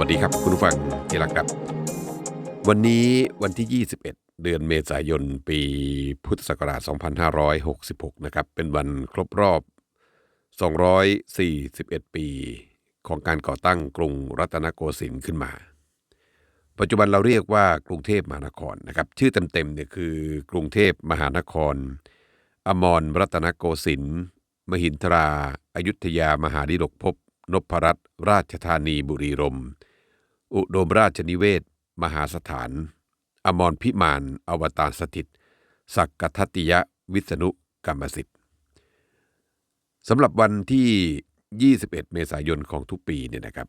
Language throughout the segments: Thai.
วัสดีครับ คุณผู้ฟังที่รักครับ วันนี้วันที่ 21 เดือนเมษายน ปีพุทธศักราช 2566 นะครับ เป็นวันครบรอบ 241 ปี ของการก่อตั้งกรุงรัตนโกสินทร์ขึ้นมา ปัจจุบันเราเรียกว่ากรุงเทพมหานครนะครับ ชื่อเต็มๆเนี่ยคือกรุงเทพมหานคร อมรรัตนโกสินทร์มหินทราอายุทยามหาดิลกภพนพรัตน์ราชธานีบุรีรมย์ อุดมราชนิเวศ มหาสถาน อมรพิมานอวตารสถิต สักกทัตติยวิษณุกรรมสิทธิ์สำหรับวันที่ 21 เมษายนของทุกปีเนี่ยนะครับ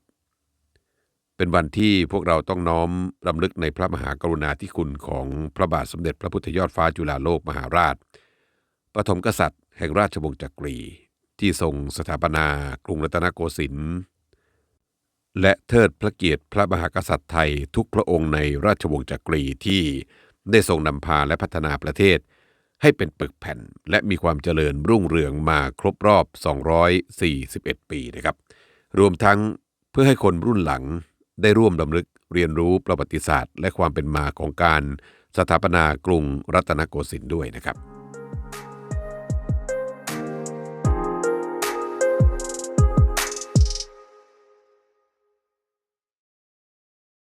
เป็นวันที่พวกเราต้องน้อมรำลึกในพระมหากรุณาธิคุณของพระบาทสมเด็จพระพุทธยอดฟ้าจุฬาโลกมหาราช ปฐมกษัตริย์แห่งราชวงศ์จักรี ที่ทรงสถาปนากรุงรัตนโกสินทร์ และเทิดพระเกียรติพระมหากษัตริย์ไทยทุกพระองค์ในราชวงศ์จักรีที่ได้ทรงนำพาและพัฒนาประเทศ ให้เป็นปึกแผ่น และมีความเจริญรุ่งเรืองมาครบรอบ 241 ปีนะครับ รวมทั้งเพื่อให้คนรุ่นหลังได้ร่วมดำลึกเรียนรู้ประวัติศาสตร์ และความเป็นมาของการสถาปนากรุงรัตนโกสินทร์ด้วยนะครับ